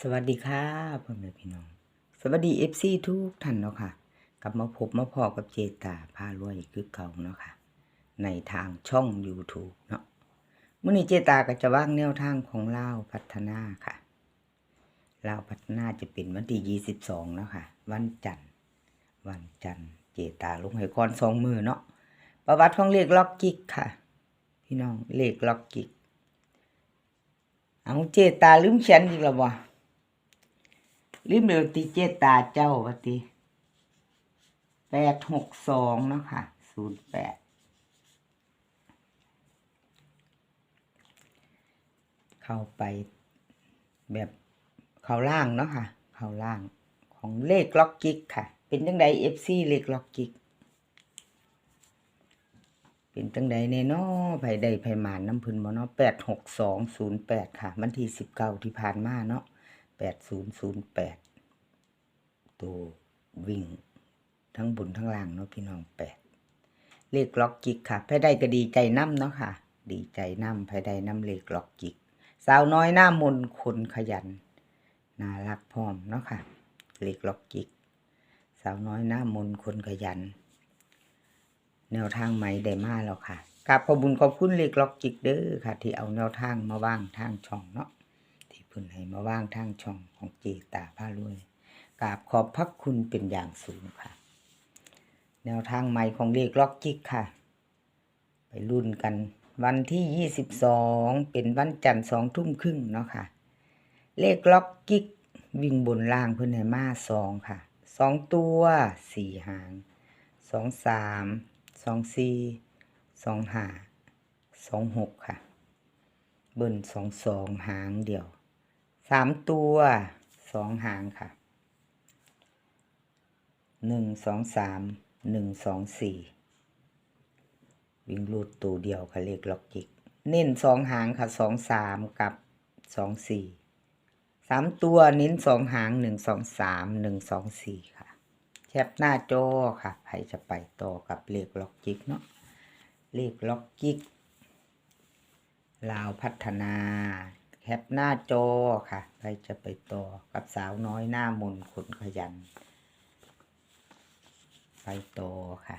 สวัสดีค่ะพ่อแม่พี่น้อง สวัสดีเอฟซีทุกท่านเนาะค่ะ กลับมาพบมาพอกับเจตาพารวยคือเก่าเนาะค่ะ ในทางช่อง YouTube เนาะเมื่อนี้เจตาก็จะว่างแนวทางของเล่าพัฒนาค่ะเล่าพัฒนาจะเป็นวันที่22เนาะค่ะ วันจันทร์ วันจันทร์ เจตาลงให้คอนสองมือเนาะ ประวัติของเลขล็อกกิกค่ะ พี่น้องเลขล็อกกิก เอาเจตาลืมเขียนอีกแล้ว บ่ลืมเดี๋ยวติเจตาเจ้าวะติแปดหกสองเนาะค่ะศูนย์แปดเข้าไปแบบเข้าล่างเนาะค่ะ เข้าล่างของเลขล็อกกิกค่ะ เป็นจังใดเอฟซีเลขล็อกกิกเป็นจังใดแน่นอไผใดไผหมานน้ำพึนบ่เนาะแปดหกสองศูนย์แปดค่ะ วันที่สิบเก้าที่ผ่านมาเนาะ แปดศูนย์ศูนย์แปดตัววิ่ง ทั้งบนทั้งล่างเนาะพี่น้องแปดเลขล็อกกิกค่ะไผใดก็ดีใจน้ำเนาะค่ะ ดีใจน้ำไผใดน้ำเลขล็อกกิก สาวน้อยหน้ามนคนขยัน น่ารักพร้อมเนาะค่ะ เลขล็อกกิก สาวน้อยหน้ามนคนขยัน แนวทางใหม่ได้มาแล้วค่ะกราบขอบุญขอบคุณเลขล็อกจิกเด้อค่ะ ที่เอาแนวทางมาว่างทางช่องเนาะ พิ่นให้มาว่างทางช่องของเจตาผ้ารวยกราบขอบพระคุณเป็นอย่างสูงค่ะ แนวทางใหม่ของเลขล็อกจิกค่ะ ไปรุ่นกัน วันที่ยี่สิบสองเป็นวันจันทร์สองทุ่มครึ่งเนาะค่ะ เลขล็อกกิกวิ่งบนล่างเพิ่นให้มาสองค่ะสองตัวสี่หางสองสามสองสี่สองห้าสองหกค่ะ เบิ้ลสองสองหางเดียว สามตัวสองหางค่ะหนึ่งสองสามหนึ่งสองสี่วิ่งรูดตัวเดียวค่ะเลขล็อกจิก เน้นสองหางค่ะสองสามกับสองสี่สามตัวเน้นสองหางหนึ่งสองสามหนึ่งสองสี่ค่ะแคปหน้าจอค่ะใครจะไปต่อกับเลขล็อกจิกเนาะเลขล็อกจิกลาวพัฒนา แคปหน้าจอค่ะใครจะไปต่อกับสาวน้อยหน้ามนต์คนขยัน ไปต่อค่ะ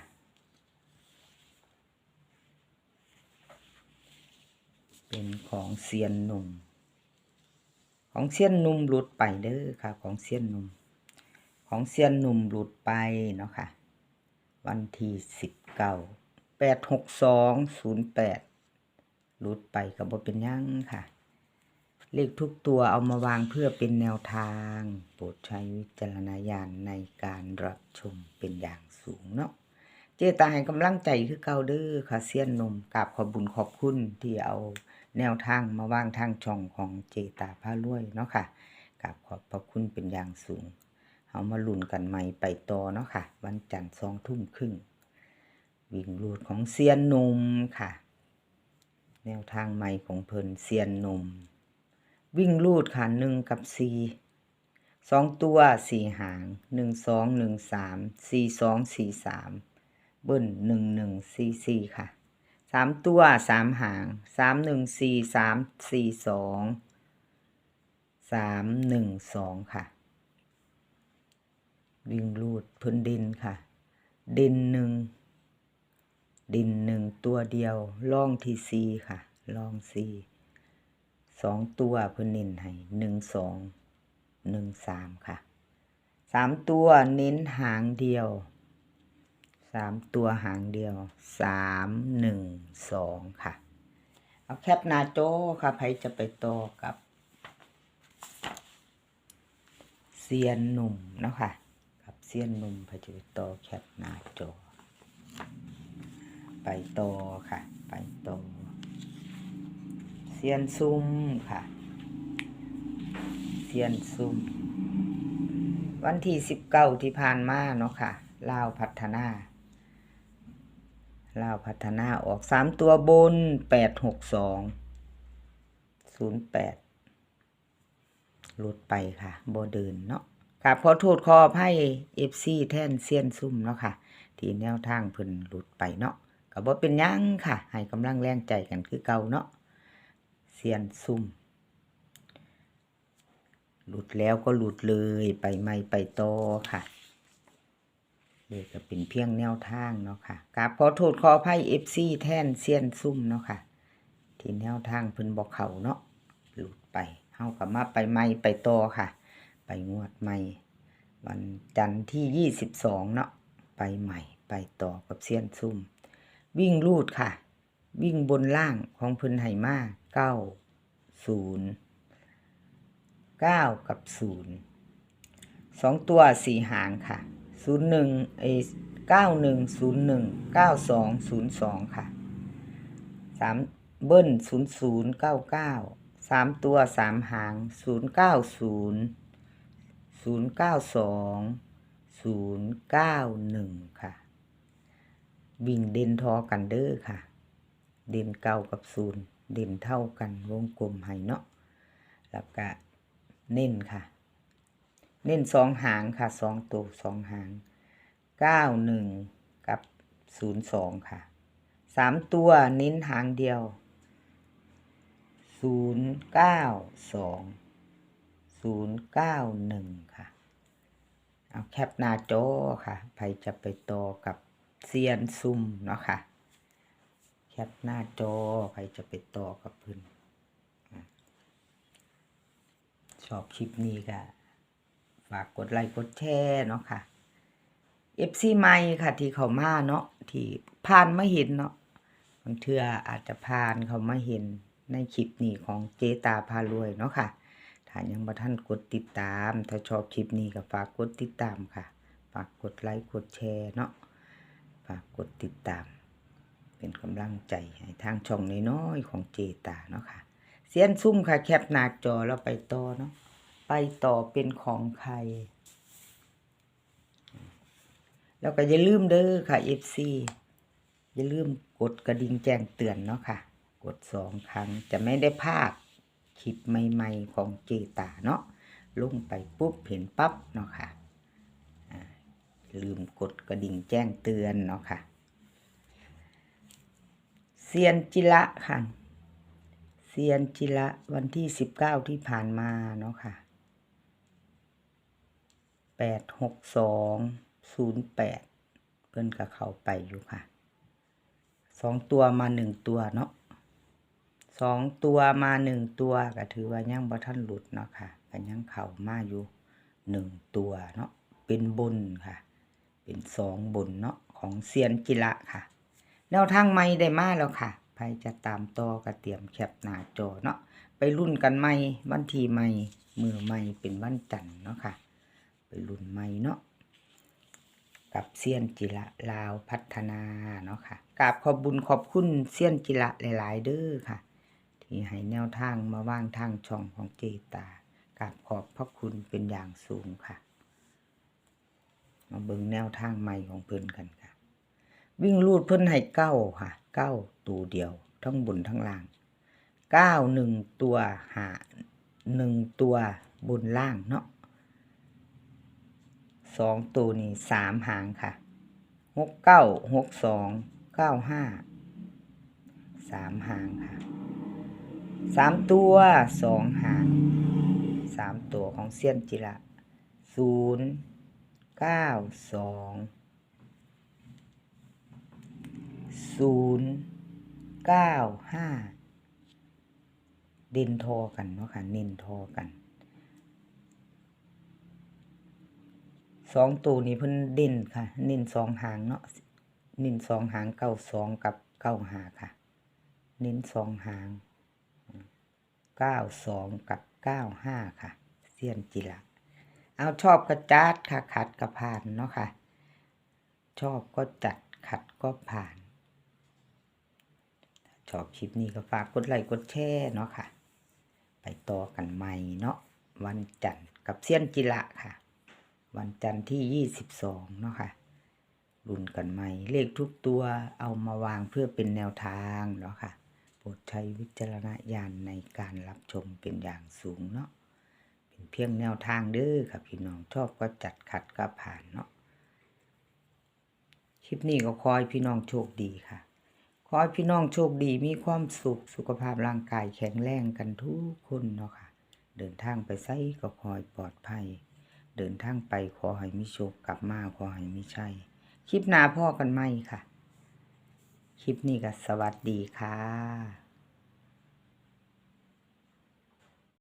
เป็นของเซียนหนุ่ม ของเซียนหนุ่มหลุดไปเด้อค่ะ ของเซียนหนุ่ม ของเซียนหนุ่มหลุดไปเนาะค่ะ วันที่สิบเก้าแปดหกสองศูนย์แปดหลุดไปกับบ่เป็นยังค่ะ เลขทุกตัวเอามาวางเพื่อเป็นแนวทาง โปรดใช้วิจารณญาณในการรับชมเป็นอย่างสูงเนาะเจตาให้กำลังใจคือเกาเด้อค่ะเซียนนมกราบขอบุญขอบคุณที่เอาแนวทางมาวางทางช่องของเจตาพารวยเนาะค่ะกราบขอบพระคุณเป็นอย่างสูงเอามาลุ้นกันใหม่ไปต่อเนาะค่ะ วันจันทร์สองทุ่มครึ่งวิ่งรูดของเซียนนมค่ะ แนวทางใหม่ของเพลินเซียนนม วิ่งรูดค่ะหนึ่งกับสี่สองตัวสี่หางหนึ่งสองหนึ่งสามสี่สองสี่สามเบิ้ลหนึ่งหนึ่งสี่สี่ค่ะสามตัวสามหางสามหนึ่งสี่สามสี่สองสามหนึ่งสองค่ะ วิ่งรูดพิ่นดินค่ะ ดินหนึ่งดินหนึ่งตัวเดียวล่องที่ซีค่ะล่องซี สองตัวเพิ่นเน้นให้หนึ่งสองหนึ่งสามค่ะสามตัวเน้นหางเดียวสามตัวหางเดียวสามหนึ่งสองค่ะ เอาแคปหน้าโจ้ค่ะใครจะไปต่อกับเซียนหนุ่มเนาะค่ะกับเซียนหนุ่มใครจะไปต่อแคปหน้าโจไปต่อค่ะ ไปต่อ ซียนซุ่มค่ะเซียนซุ่มวันที่สิบเก้าที่ผ่านมาเนาะค่ะลาวพัฒนาลาวพัฒนาออกสามตัวบนแปดหกสองศูนย์แปดหลุดไปค่ะโบเดินเนาะค่ะขอโทษขออภัยเอฟซีแท่นเซียนซุ่มเนาะค่ะ ที่แนวทางเพิ่นหลุดไปเนาะก็บ่เป็นยังค่ะ ให้กำลังแรงใจกันคือเก่าเนาะ เซียนซุ่ม หลุดแล้วก็หลุดเลยไปไม่ไปต่อค่ะเลยก็เป็นเพียงแนวทางเนาะค่ะกราบขอโทษขออภัยเอฟซีแท่นเซียนซุ่มเนาะค่ะ ที่แนวทางเพิ่นบอกเขาเนาะหลุดไปเฮากับมาไปไม่ไปต่อค่ะ ไปงวดใหม่วันจันทร์ที่ยี่สิบสองเนาะไปใหม่ไปต่อกับเซียนซุ่ม วิ่งลูดค่ะ วิ่งบนล่างของพิ่นไหมา เก้าศูนย์เก้ากับศูนย์สองตัวสี่หางค่ะศูนย์หนึ่งเอเก้าหนึ่งศูนย์หนึ่งเก้าสองศูนย์สองค่ะสามเบิ้ลศูนย์ศูนย์เก้าเก้าสามตัวสามหางศูนย์เก้าศูนย์ศูนย์เก้าสองศูนย์เก้าหนึ่งค่ะ วิ่งเด่นทอกันเด้อค่ะ เด่นเก้ากับศูนย์ เด่นเท่ากันวงกลมให้เนาะแล้วก็เน้นค่ะ เน้นสองหางค่ะสองตัวสองหางเก้าหนึ่งกับศูนย์สองค่ะสามตัวเน้นหางเดียวศูนย์เก้าสองศูนย์เก้าหนึ่งค่ะเอาแคปหน้าจอค่ะใครจะไปต่อกับเซียนซุ่มเนาะค่ะ แคปหน้าจอใครจะไปต่อกับเพื่อนชอบคลิปนี้ก็ฝากกดไลค์กดแชร์เนาะค่ะ FC ใหม่ค่ะ ที่เขามาเนาะที่ผ่านมาเห็นเนาะบางเทื่ออาจจะผ่านเขามาเห็นในคลิปนี้ของเจตาพารวยเนาะค่ะถ้ายังบ่ท่านกดติดตาม ถ้าชอบคลิปนี้ก็ฝากกดติดตามค่ะ ฝากกดไลค์กดแชร์เนาะฝากกดติดตาม เป็นกำลังใจให้ทางช่องน้อยๆของเจตาเนาะค่ะ เสียนซุ่มค่ะแคปหน้าจอแล้วไปต่อเนาะไปต่อเป็นของใคร แล้วก็อย่าลืมเด้อค่ะ FC อย่าลืมกดกระดิ่งแจ้งเตือนเนาะค่ะ กดสองครั้งจะไม่ได้พลาดคลิปใหม่ๆของเจตาเนาะลงไปปุ๊บเห็นปั๊บเนาะค่ะอ่าอย่าลืมกดกระดิ่งแจ้งเตือนเนาะค่ะ เซียนจิระค่ะ เซียนจิระวันที่สิบเก้าที่ผ่านมาเนาะค่ะแปดหกสองศูนย์แปดเพิ่นกับเขาไปอยู่ค่ะสองตัวมาหนึ่งตัวเนาะสองตัวมาหนึ่งตัวก็ถือว่ายังบ่ท่านหลุดเนาะค่ะก็ยังเข่ามาอยู่หนึ่งตัวเนาะเป็นบนค่ะ เป็นสองบนเนาะของเซียนจิระค่ะ แนวทางไม่ได้มาแล้วค่ะใครจะตามต่อก็เตรียมแคปหน้าจอเนาะไปรุ่นกันไม่วันที่ไม่มือไม่เป็นวันจันทร์เนาะค่ะ ไปรุ่นใหม่เนาะกับเซียนจิระลาวพัฒนาเนาะค่ะกราบขอบบุญขอบคุณเซียนจิระหลาย ๆ เด้อค่ะ ที่ให้แนวทางมาว่างทางช่องของเจตากราบขอบพระคุณเป็นอย่างสูงค่ะ มาเบิ่งแนวทางใหม่ของเพิ่นกันค่ะ วิ่งลูดเพิ่นให้เก้าค่ะเก้าตัวเดียว ทั้งบนทั้งล่างเก้าหนึ่งตัวหาหนึ่งตัวบนล่างเนาะสองตัวนี่สามหางค่ะหกเก้าหกสองเก้าห้าสามหางค่ะสามตัวสองหางสามตัวของเซียนจิระศูนย์เก้าสอง ศูนย์เก้าห้าเด่นทอกันเนาะค่ะเน้นทอกันสองตัวนี้เพิ่นเด่นค่ะ เน้นสองหางเนาะเน้นสองหางเก้าสองกับเก้าหาค่ะ เน้นสองหางเก้าสองกับเก้าห้าค่ะ เสี้ยนจิระเอาชอบกระจัดค่ะ ขัดกระผ่านเนาะค่ะ ชอบก็จัดขัดก็ผ่าน ชอบคลิปนี้ก็ฝากกดไลค์กดแชร์เนาะค่ะ ไปต่อกันใหม่เนาะวันจันทร์กับเซียนจิระค่ะ วันจันทร์ที่ 22 เนาะค่ะรุ่นกันใหม่ เลขทุกตัวเอามาวางเพื่อเป็นแนวทางเนาะค่ะโปรดใช้วิจารณญาณในการรับชมเป็นอย่างสูงเนาะเป็นเพียงแนวทางเด้อค่ะพี่น้องชอบก็จัดขัดก็ผ่านเนาะคลิปนี้ก็ขอให้พี่น้องโชคดีค่ะ อให้พี่น้องโชคดีมีความสุขสุขภาพร่างกายแข็งแรงกันทุกคนเนาะค่ะ เดินทางไปไสก็ขอให้ปลอดภัย เดินทางไปขอให้มีโชคกลับมาขอให้มีชัยคลิปหน้าพ่อกันไหมค่ะ คลิปนี้ก็สวัสดีค่ะ